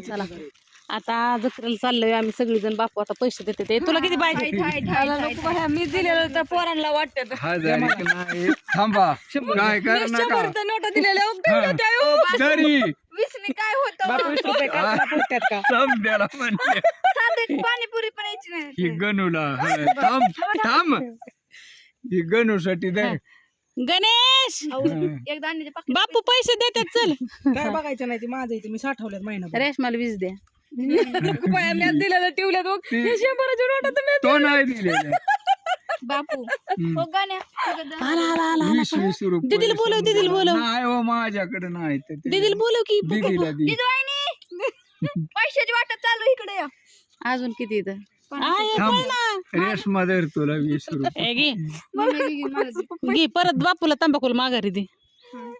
चला आता जत्रेला चाललोय आम्ही सगळीजण बापू आता पैसे देते ते तुला किती पाहिजे? मी दिलेलं त्या पोरांना वाटत. थांबा. काय कर नका नोटा दिलेल्या हा. तरी वीसने काय होतं? पाणीपुरी पण यायची नाही. गणूला हा, थांब थांब. ही गणूसाठी दे. गणेश! एकदा बापू पैसे. देतात चल. काय बघायचं नाही ते माझं इथे मी साठवल्यात महिना रेशमाला वीज द्या दिलेलं ठेवल्यात बघ. हे नोटा तुम्ही नाही बापू. हो गाण्या. आला आला आला वीस वीस रुपये दीदीला बोलव, दीदीला बोलव. नाही हो माझ्याकडे नाही तर ते- दीदीला बोलव की दीदीला दे. पैशाची वाटत चालू इकडे. या अजून किती इथं? थांब. रेशमा धर तुला वीस रुपये. ए, घे घे, परत बापूला तंबाखूला माघारी दे.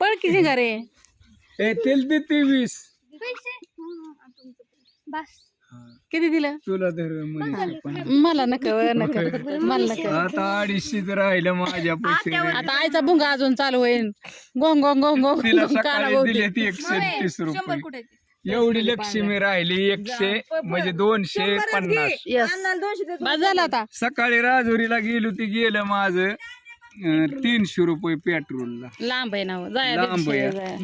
पळ की शिंगारे ए तेल दे ते वीस. पण. बस. किती दिलं? तुला धर पण. मला नका नका मला नका. आता अडीचशेच राहिलं माझ्या पैसे. आता आईचा भुंगा अजून चालू होईल गोंग गोंग गोंग गोंग तिला गोंग काना सकाळी भोवती. दिले ती एकशे तीस रुपये. कुठे? एवढी लक्ष्मी राहिली एकशे म्हणजे दोनशे पन्नास Yes. बस झालं आता सकाळी राजुरीला गेलो ती गेलं माझं अं, तीनशे रुपये पेट्रोलला लांब आहे ना हो. जाया लांब आहे. पेक्षा जाया.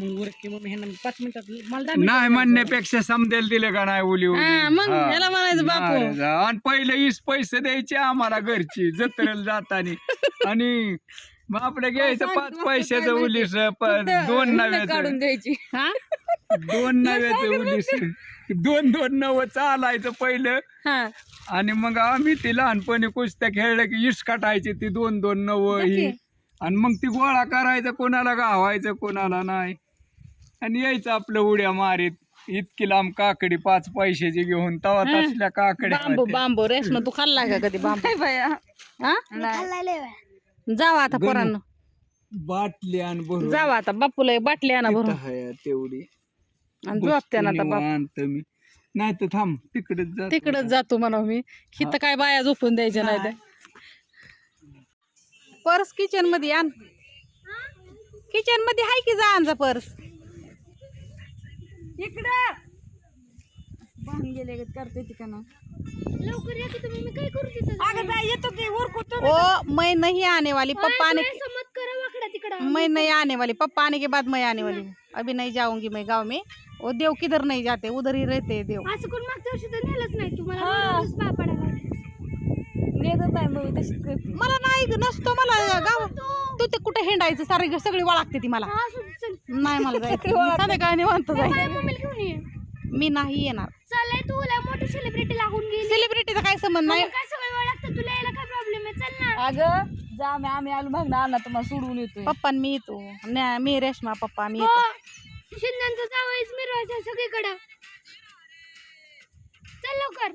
नाही म्हणण्यापेक्षा समजेल दिले का नाही हा, मग हा. ह्याला म्हणायचं बापू आणि पहिले वीस पैसे द्यायचे आम्हाला घरची जत्रेला जातानी आणि मग आपलं घ्यायचं पाच पैशाचं उलीस दोन नव्याचं. काढून द्यायची. हा? दोन नव्याचं उलीस. दोन दोन नव चालायचं पहिलं. हा. आणि मग आम्ही ते लहानपणी कुस्त्या खेळलं की इस काटायची ती दोन दोन नव ही. आणि मग ती गोळा करायचं कोणाला गावायचं कोणाला नाही. आणि यायचं आपलं उड्या मारीत. इतकी लांब काकडी पाच पैशाची घेऊन तवा तसल्या काकड्या बांबू. बांबू रेशमा तू खाल्ला का कधी बांबू? हा? खाल्लाय बाय. जावा आता पोरांनो. बाटली आणि भरून. जावा आता बापूला एक बाटली आणा भरून. आहे तेवढी. आणि झोपते ना आता बाप. मी. नाही तर थांब तिकडेच जा तिकडच जातो म्हणा मी. हिथं काय बाया झोपून द्यायच्या नाही पर्स किचनमध्ये आण. किचनमध्ये हाय की जा आणजा पर्स. इकडं. बाहून गेले करते ठिकाणा लवकर या की तुम्ही मी काय करू तिथं? अगं जा येतो की उरकू ओ मैं नहीं आने वाली पप्पा आने समत करा वाकडा तिकडं. मैं नहीं आने वाली पप्पा आने के बाद मैं आने वाली हूँ अभी नहीं जाऊंगी मैं गांव में. वो देव किधर नहीं जाते उधर ही रहते हैं देव. असं कोण मागच्या वर्षी तर नेलंच नाही तुम्हाला रोज पाय पडायला. नेतच नाही मग तशीच करते. मला नाही ग, नसतो मला गाव तू ते कुठे हिंडायचं? सारी सगळी वळागते ती मला. हा, असू दे, चल. नाही मला जायचं. संध्याकाळी निवांत माझ्या जायचं मम्मीला घेऊन ये. मी नाही येणार. तुला मोठी सेलिब्रिटी लागून गेली. सेलिब्रिटीचा काय संबंध नाही. काय सगळं तुला यायला काय प्रॉब्लेम आहे? चल ना. अगं जा आम्ही आम्ही आलो मग ना तुम्हाला सोडून येतोय. पप्पा आणि मी येतो. न- मी रेशमा पप्पा मी येतो. हो शिंद्यांचं मिरवायचं सगळीकडं. चल लवकर.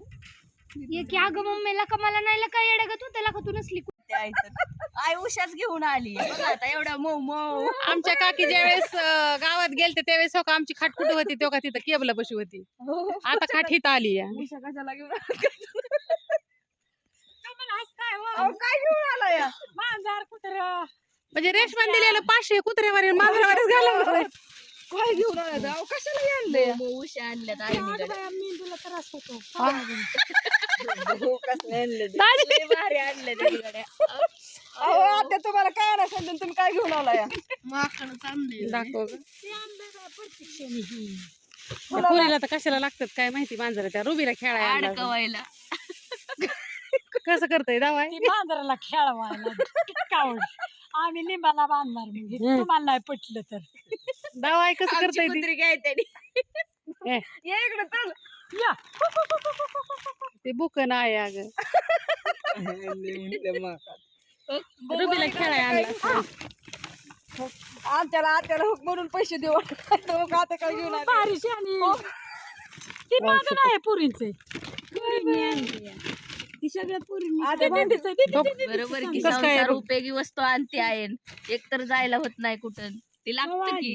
ये की अगं मम्मीला का मला नाही का येडगत होत्याला का तू नसली? आई उशाच घेऊन आली. बघा आता एवढा मऊ मऊ. आमच्या काकी ज्यावेळेस अं, गावात गेलते त्यावेळेस हो का आमची खाट कुठे होती तेव्हा का तिथं केबला बशी होती. आता खाट हिथं आली आहे. उषा कशाला घेऊन अहो, काय घेऊन आला या? म्हणजे रेशमान दिलेलं पाचशे कुत्र्यावर मांजरावरच घालवलं काय घेऊन आला? अहो, कशाला आणले उशा आणल्यात भारी आणले अहो आता तुम्हाला काय नाही सांगून तुम्ही काय घेऊन आला या? दाखव ग. त्या पोरीला तर कशाला लागतात काय माहिती मांजरा? त्या रुबीला खेळायला आणला. अडकवायला. कसं करतय दावाय मांजराला खेळवायला. कावड आम्ही लिंबाला बांधणार म्हणजे तुम्हाला नाही पटलं तर. दावाय कसं करतय ती? कुत्री काय त्यांनी ए, ये इकडे चल. या ते बुक नाही अग. रुबीला खेळायला आणला आमच्याला आत्याला हुक म्हणून पैसे देऊ मग आता काय घेऊन आले बारीशी आणि ती माझं नाही पुरींचे. ती सगळ्या पुरी आता बरोबर की कसं काय संसार रू- उपयोगी वस्तू आणते आहे. एक तर जायला होत नाही कुठं. ती लागतं की.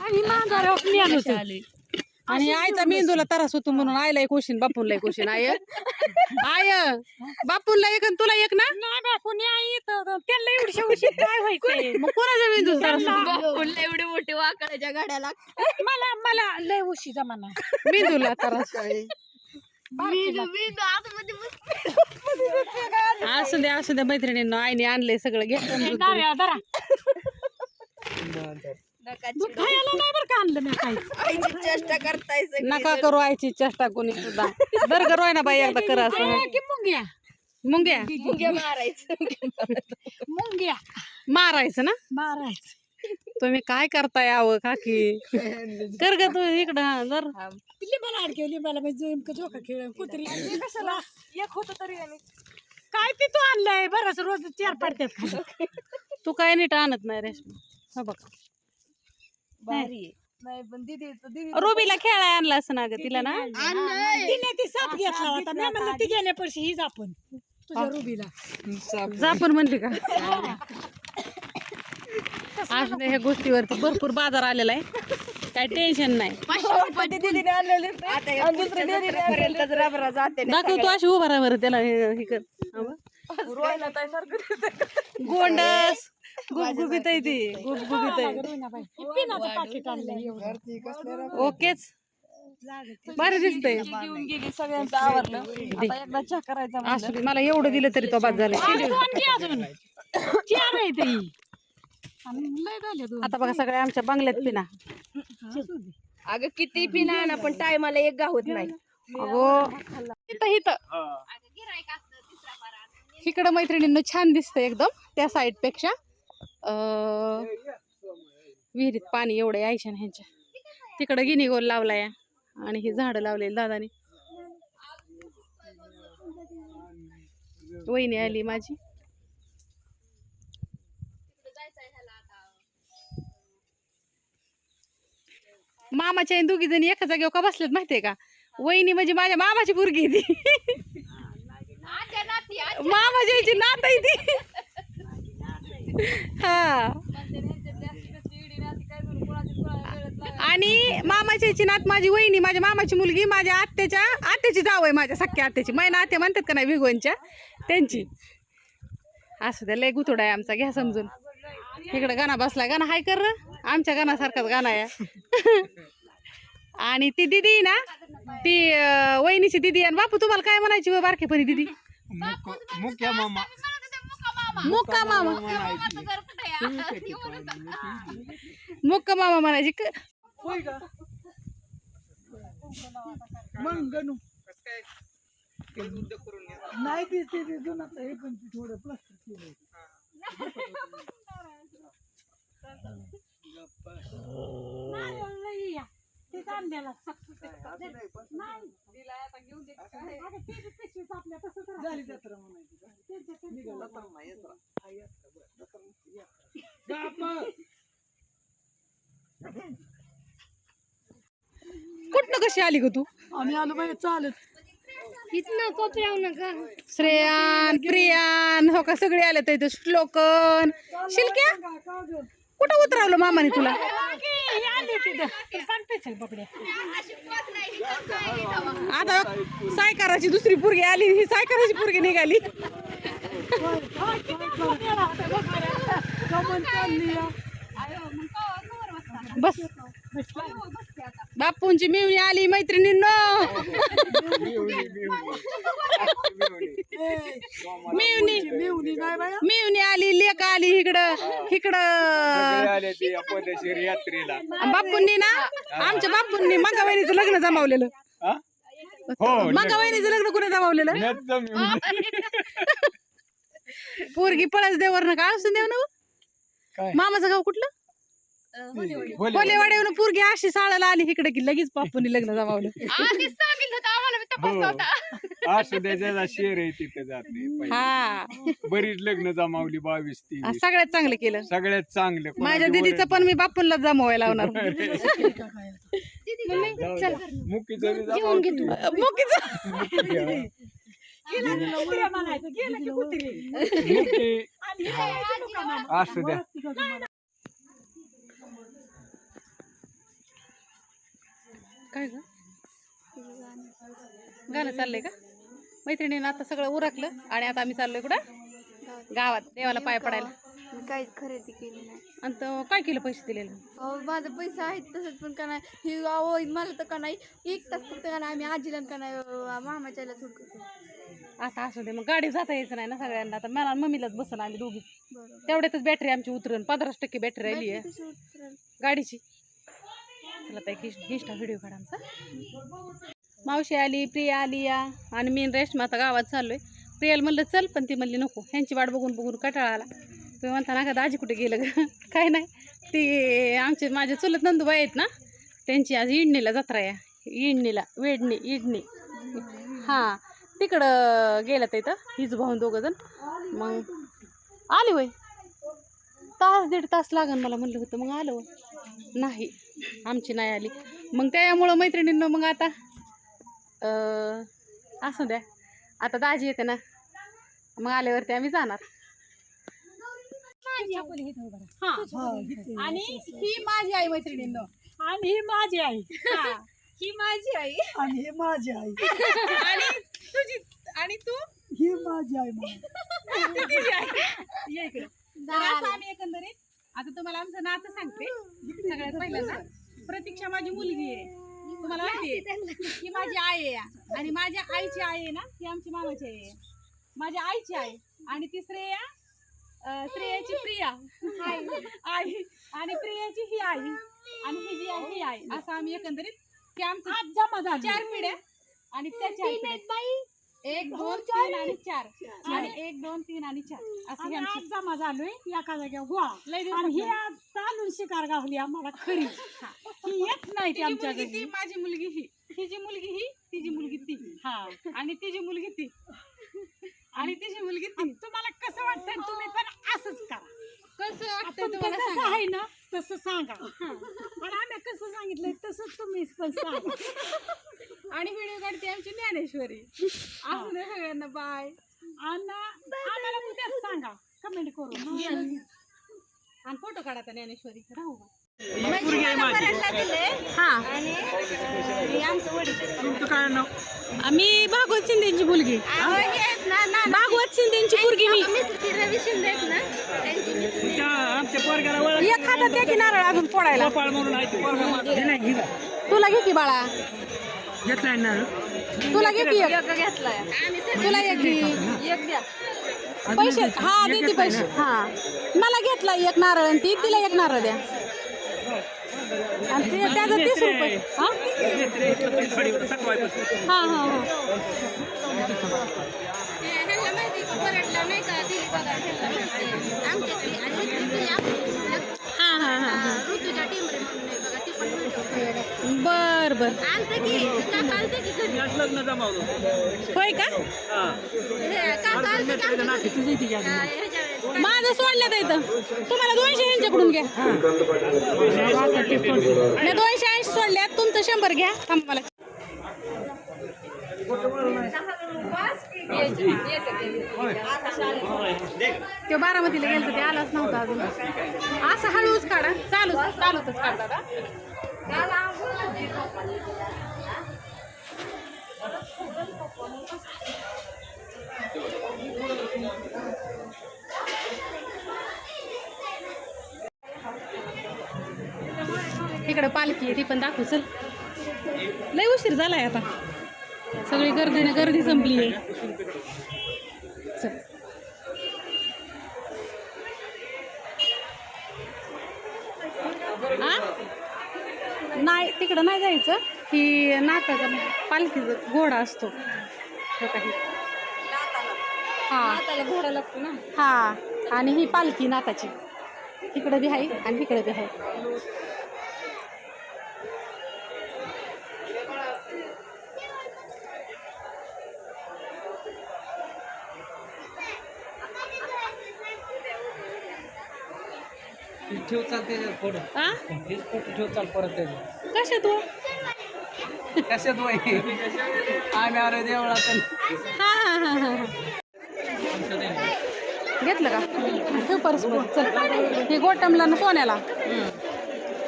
आणि कशा आली? आणि आईचा मेंदूला त्रास होतो म्हणून आईला एक कोशीन बापूला एक कोशीन आय आय बापूला एक आणि तुला एक ना? कोणी आई येतं त्यांना एवढी शेवटी काय व्हायचंय? मग कोणाचा मेंदू त्रास होतो? बापूला एवढी मोठी वाकड्याच्या गाड्याला मला मला लय उशी जमाना. मेंदूला त्रास. असू द्या असू द्या मैत्रिणींना आईने आणलंय सगळं घ्या दूध खायला नाही बरं का आणलं मी काही. आईची चेष्टा करताय सगळी. नका करू आईची चेष्टा कोणी सुद्धा दर ग रोय ना बाई एकदा करा असं. की मुंग्या? मुंग्या? मुंग्या मारायचं. मुंग्या. मारायचं ना? मारायचं. तुम्ही काय करताय आव काकी? कर ग तू इकडं हा, जर लिंबाला अडकेव लिंबाला म्हणजे नेमकं खेळ कुत्री कशाला? एक होत तरी काय ते तू आणलंय? बरंच रोज चार पडतात खाली तू काय नीट आणत नाही रेशमा हा बघ. भारी आहे. नाही पण दिदी दिदी रुबीला खेळाय आणला असं ना ग तिला ना? तिने ती साप घेतला होता. मी म्हणलं ती गेल्या वर्षी हीच आपण तुझ्या रुबीला. जा पण म्हणली का? असू दे ह्या गोष्टीवरती भरपूर बाजार आलेला आहे. काय टेन्शन नाही. दीदीने आणलेले. दाखव तू अशी उभा राहा बरं त्याला हे हे कर. हा बघ. रोयला ताई सारखं गोंडस. गुबगुबीत आहे ती. गुबगुबीत आहे. ओकेच. भारी दिसतंय. घेऊन गेली सगळ्यांचं आवरलं. आता एकदा चहा करायचा असू दे मला एवढं दिलं तरी तो बाद झाला. दोन घे अजून चार आहे ते आणि लय झाले दोन आता बघा सगळ्या आमच्या बंगल्यात पिना. अगं किती पिना ना पण टायमाला एक गावत नाही. अगो. इथं इथं. इकडं मैत्रिणींना छान दिसतंय एकदम त्या साईडपेक्षा. विहिरीत पाणी एवढं आयशान ह्यांच्या. तिकडं गिनी गोल लावलाय आणि ही झाडं लावलेली दादानी. वहिनी आली माझी. मामाच्या दोघी जणी एका जागेवर का बसल्यात माहितीये का? वहिनी म्हणजे माझ्या मामाची पोरगी ती. मामाच्या याची नात ती. हा. आणि मामाची नात माझी वहिनी माझ्या मामाची मुलगी माझ्या आत्याच्या आत्याची जाव आहे माझ्या सख्या आत्याची. मैना आत्या म्हणतात का नाही भिगवणच्या? त्यांची. असं त्या लय गुतोडा आहे आमचा घ्या समजून. इकडं गाणा बसला गाणं हाय कर आमच्या गाण्यासारखाच गाणं आहे. आणि ती दिदी ना ती वहिनीची दिदी आणि बापू तुम्हाला काय म्हणायची बारखेपणी दिदी? मुख्य मामा. मुक्का मामा. मुक्का मामा म्हणायची क- नाही ते ते ते जुनं आता हे पण ते थोडं प्लास्टिक केलं ते आणलेला नाही. अगं ते बी पिशवीच आपल्या तसंच झाली जत्रा कुठनं कशी आली ग तू? आम्ही आलो बाई चालत. इथनं कोपऱ्यावर नका श्रेयान प्रियान हो का सगळे आले तर इथं श्लोकन. शिलक्या? कुठं उतरवलं मामाने तुला? आता सायकाराची दुसरी पुरगी आली ही सायकाराची पुरगी निघाली. बस. बापूंची मिवणी आली मैत्रिणींनो. मिवणी मिवणी आली लेक आली इकडं इकडं. आले ते पदशीर यात्रेला. बापूंनी ना आमच्या बापूंनी मंगा वहिनीचं लग्न जमावलेलं. हा? हो मंगा वहिनीचं लग्न कुठे जमावलेलं? पोरगी पळस देवर का असून देव ना काय? मामाचं गाव कुठलं? बोले कोलेवाड्यावरून पोरगी अशी साळाला आली इकडे की लगेच बापूंनी लग्न जमावलं. हो. असू दे ज्याचा शेर आहे तिथे जाते पहिले. हा. बरीच लग्न जमावली बावीस आ, ती सगळ्यात चांगलं केलं. सगळ्यात चांगले माझ्या दिदीचं पण मी बापूंला जमावायला लावणार. मुकीचं बी जमावलं. मुकीचं? कुत्र्या म्हणायचं गेलं की कुत्री. मुकी. असू द्या. काय ग? गाणं चाललंय का? मैत्रिणीनं आता सगळं उरकलं आणि आता आम्ही चाललोय कुठं? गावात देवाला पाय पडायला. मी काहीच खरेदी केली नाही आणि तो काय केलं पैसे दिलेले? अहो माझं पैसे आहेत तसंच पण का नाही? हे अहो मला तर का नाही एक तास फक्त का नाही आम्ही आजीला का नाही अं, मामाच्याला सोडतो आता असू दे मग गाडी जाता यायचं नाही ना सगळ्यांना. आता मला मम्मीलाच बसन आम्ही दोघी. तेवढ्यातच बॅटरी आमची उतरून पंधराच टक्के बॅटरी राहिली आहे? गाडीची. चला आता एक इंस्टा व्हिडिओ काढा आमचा. मावशी आली प्रिया आली या. आणि मी आणि रेश्मा आता गावात चाललोय. प्रियाला म्हणलं चल पण ती म्हणली नको. ह्यांची वाट बघून बघून कटाळा आला. तुम्ही म्हणता ना का दाजी कुठे गेलं ग? काय नाही. ती आमचे माझे चुलत नंदूबाई आहेत ना त्यांची आज इडणीला जत्रा या इडणीला वेडणी इडणी. हां तिकडं गेलं तर इथं हिज भाऊन दोघं जण. मग आले वय. तास दीड तास लागन मला म्हणलं होतं मग आलं नाही. आमची नाही आली. मग त्यामुळं मैत्रिणींना मग आता अं, असू द्या. आता दाजी येते ना. मग आल्यावरती आम्ही जाणार. हा. आणि ही माझी आई मैत्रिणींनो. आणि ही माझी आई. ही. माझी आई. आणि ही माझी आई. आणि तुझी आणि तू? ही माझी आई. तुझी आई. एकंदरीत आता तुम्हाला आमचं नातं सांगते. सगळ्यात पहिल्यांदा. प्रतीक्षा माझी मुलगी आहे. तुम्हाला माहिती आहे ही माझी आई आहे. आणि माझ्या आईची आई आहे ना ही आमची मामाची आई आहे. माझ्या आईची आई आणि ती श्रेया श्रेयाची प्रिया. आई. आणि प्रियाची ही आई. आणि ही जी आहे ही आई. असं आम्ही एकंदरीत की आमचं जमा झाली. चार पिढ्या. आणि त्या चार पिढ्या एक दोन तीन आणि चार. आणि एक दोन तीन आणि चार. असं ही आज जमा झालोय. एका जाग्यावर गोळा. आणि ही आज चालून शिकार गावली आम्हाला खरी. ही. येत नाही ती आमच्या घरी. ती माझी मुलगी ही. तिची मुलगी ही तिची मुलगी ती. हा. आणि तिची मुलगी ती. आणि तिची मुलगी ती. तुम्हाला कसं वाटतं तुम्ही पण असंच करा. कसं वाटतं तुम्हाला. आहे ना तसं सांगा. आणि आम्ही कसं सांगितलंय तसंच तुम्ही पण सांगा. आणि व्हिडिओ काढते आमची ज्ञानेश्वरी. असू दे सगळ्यांना बाय. आणि आम्हाला उद्याच सांगा. कमेंट करून. आणि फोटो काढा ज्ञानेश्वरी. राहू का? तुमचं काय नाव? आम्ही भागवत शिंदेची मुलगी. भागवत शिंदेची मुलगी मी. रवी शिंदे आहेत ना. त्यांची मी आमच्या पोरग्याला एक हातात द्या की नारळ अजून फोडायला ओळख म्हणून आहे ते. पोरगा माझा. तुला घे की बाळा. घेतलाय ना? तुला घे की एक. घेतलाय. तुला एक घे एक द्या. पैसे हा देते पैसे. हा. मला घेतला एक नारळ आणि ती तिला एक नारळ द्या. आणि ते त्याचं तीस रुपये. हा हा हा. हा. ह्यांना माहिती का परटला नाही का दिली बघा ह्यांना माहिती आमच्या घरी आणि इथली घरी आपली हा हा हा हा ऋतूच्या टिंबरे म्हणून नाही बघा ती पण भेटते. बर बर आलते की काका आलते की घरी लग्न जमावलं होय का हे काका आलते की आमच्या घरी. हा, ह्याच्या वेळेस. माझं सोडलं इथं तुम्हाला दोनशे यांच्याकडून घ्या नाही दोनशे ऐंशी सोडल्यात तुमचं शंभर घ्या थांबा मला तो बारामतीला गेलं ते आलाच नव्हता अजून. असं हळूच काढा. चालू चालूतच काढा दादा. इकडे पालखी आहे ती पण दाखवू चल. लय उशीर झालाय आता. सगळी गर्दीने गर्दी संपली आहे. नाही तिकडं नाही जायचं. की नाताचा पालखीचा घोडा असतो. काही. हा. घोडा लागतो ना हा. आणि ही पालखी नाताची. तिकडं बी आहे आणि इकडे बी आहे. ठेव चालते फोटो आ? हेच फोटो ठेव चाल परत त्याचे. कशा तू कशात वय आम्ही अरे देवळात हा हा हा हा हा. घेतलं का? ठेव परस चल. हे गोटमला ना सोन्याला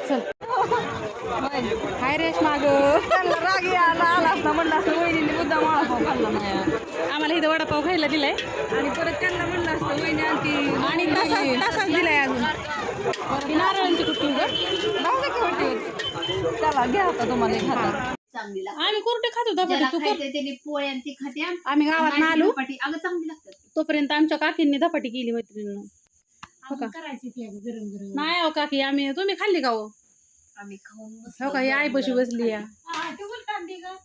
चल. हाय रेश माग. त्यांना राग यायला आला असता म्हणलं असतं वहिनीने मुद्दा वडापाव खाल्ला नाही. आम्हाला इथं वडापाव खायला दिलाय. आणि परत त्यांना म्हणलं असतं वहिनी आणखी आणि तसाच तसाच दिलाय अजून. ही नारळांची कुट्टी ग भाऊ का होती चला घ्या आता तुम्हाला एक हातात चांगली लागते आम्ही कुरटे खातो धपाटे ज्याला तू कर. खायचंय त्याने पोळ्या आणि ती खात्या आम्ही गावात आलो पाटी अगं चांगली लागतात. तोपर्यंत आमच्या काकींनी धपाटी केली मैत्रिणीनं. हो का? करायची ती आधी गरम गरम. नाही हो काकी आम्ही तुम्ही खाल्ली का हो? आम्ही खाऊन हो का? ही आईपाशी बसली या. हा, तू बोलता ती ग.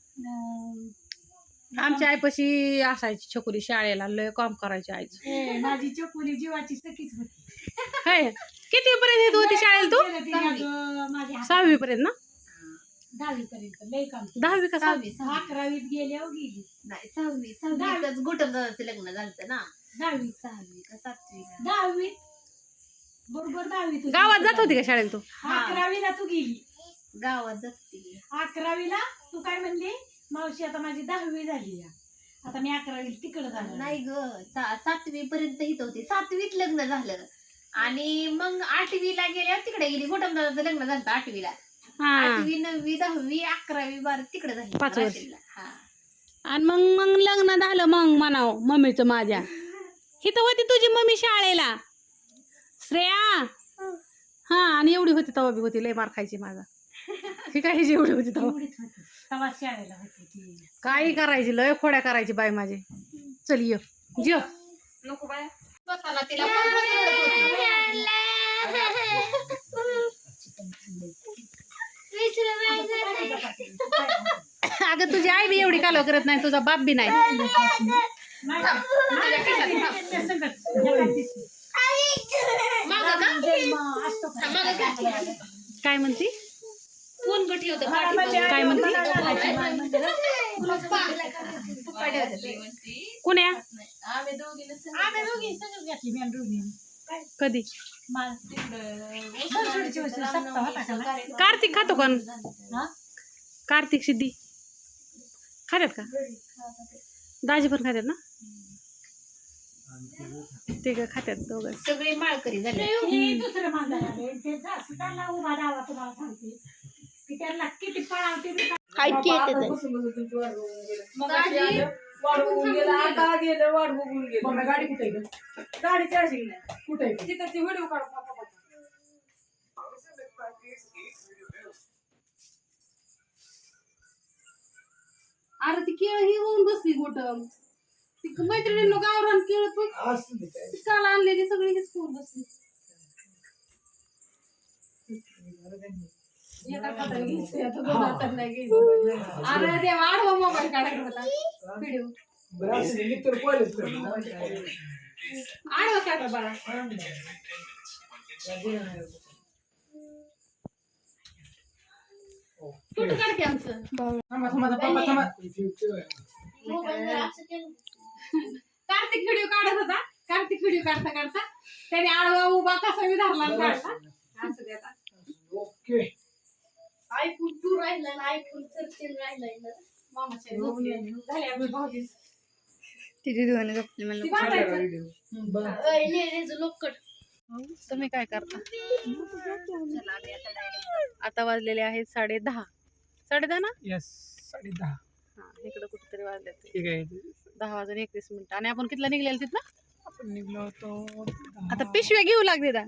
आमच्या आईपाशी असायची छकुरी शाळेला. लय काम करायची आईच. ए, माझी चकुली जीवाची सखीच होती. किती पर्यंत येत होती शाळेला तू? माझ्या सहावी पर्यंत ना? दहावी पर्यंत लय काम. दहावी का सहावी? अकरावीत गेली. नाही सहावी सहावीतच गुटम दादाचं लग्न झालं ना. दहावी. सहावी का सातवी का? दहावी बरोबर दहावी तू गावात जात होती का शाळेला तू? अकरावीला तू गेली. गावात जाते अकरावीला तू काय म्हणली? मावशी आता माझी दहावी झाली. आता मी अकरावी तिकडं झालं नाही ग सातवी पर्यंत इथं होती. सातवीत लग्न झालं. आणि मग आठवीला गेल्यावर तिकडे गेली. गुटम दादाचं लग्न झालं आठवीला. हा. आठवी नववी दहावी अकरावी बारा तिकडे झाली. पाच वर्ष. रात्रीला. हा. आणि मग मग लग्न झालं मग म्हणाव मम्मीचं माझ्या. हिथं होती तुझी मम्मी शाळेला. श्रेया. हा आणि एवढी होती तवा बी होती. लय मार खायची माझा. ही काय हिची एवढी होती तवा. एवढीच होती. तेव्हा शाळेला होती ती. काही करायची लय खोड्या करायची बाई माझी. चल ये. जिओ नको बाय. स्वतःला तिला अगं तुझी आई बी एवढी कालव करत नाही तुझा बाप बी नाही. काय म्हणती? फोन गठी होतं? काय म्हणती? कोण्या? आम्ही दोघीला आम्ही दोघी सगळं घेतली मी आणि दोघी. कधी? कार्तिक खातो कोण हा? कार्तिक सिद्धी. खात्यात का? दाजी पण खात्यात ना? ते का खात्यात दोघं? सगळे माळकरी झाले. हे दुसरं. ते त्यांना उभा डावा तुम्हाला सांगते. की त्यांना किती पळावते गेलं. आता गेलं वाढवून गेलं. गाडी कुठे गाडी चार्जिंग नाही कुठे तिथं ती व्हिडिओ काढ पापा पापा. अरे ती केळ ही होऊन बसली गोटम ती मैत्रिणींनो गावरान केळ पण ती काल आणलेली सगळी हीच होऊन बसली. अरे देवा आडवा मोबाईल होता व्हिडिओ आडवा काढा बाळा कुठं काढते आमचं? कार्तिक व्हिडिओ काढत होता. कार्तिक व्हिडिओ काढता काढता. त्याने आडवा उभा कसा बी धरला आणि काढला असं दे आता. आयफोन टू राहिला ना आयफोन थर्टीन राहिलाय ना मामाच्या बांधायचं. मला लोकट तुम्ही काय करता? आता वाजलेले आहेत साडे दहा साडे दहा ना? येस साडे दहा हा इकडं कुठेतरी वाजले ठीक आहे. दहा वाजून एकवीस मिनिटं. आणि आपण कितीला निघलेलं तिथं? आपण निघलो होतो आता पिशव्या घेऊ लागले दा.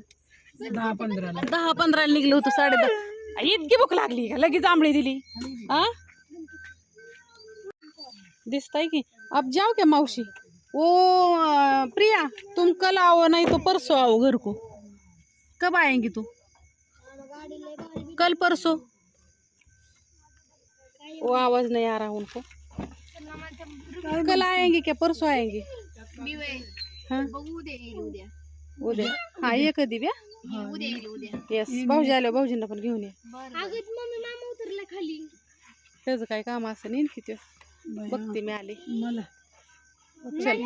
दहा पंधराला. दहा पंधराला निघलो होतो साडे दहा इतकी भूक लागली का? लगेच आंबळी दिली. हा दिसताय की. अब जाओ क्या मौसी ओ प्रिया तुम कल आओ नहीं तो परसों आओ घर को कब आएँगी तू? कल परसों. वो आवाज़ नहीं आ रहा उनको कल आएँगे क्या? परसों आएँगे हाँ? उद्या. हा ये कधी ब्या येस भाऊजी आले भाऊजींना पण घेऊन ये. अगं मम्मी मामा उतरला खाली. त्याचं काय काम असं नाही की ते. बघते मी आले. मला. चल.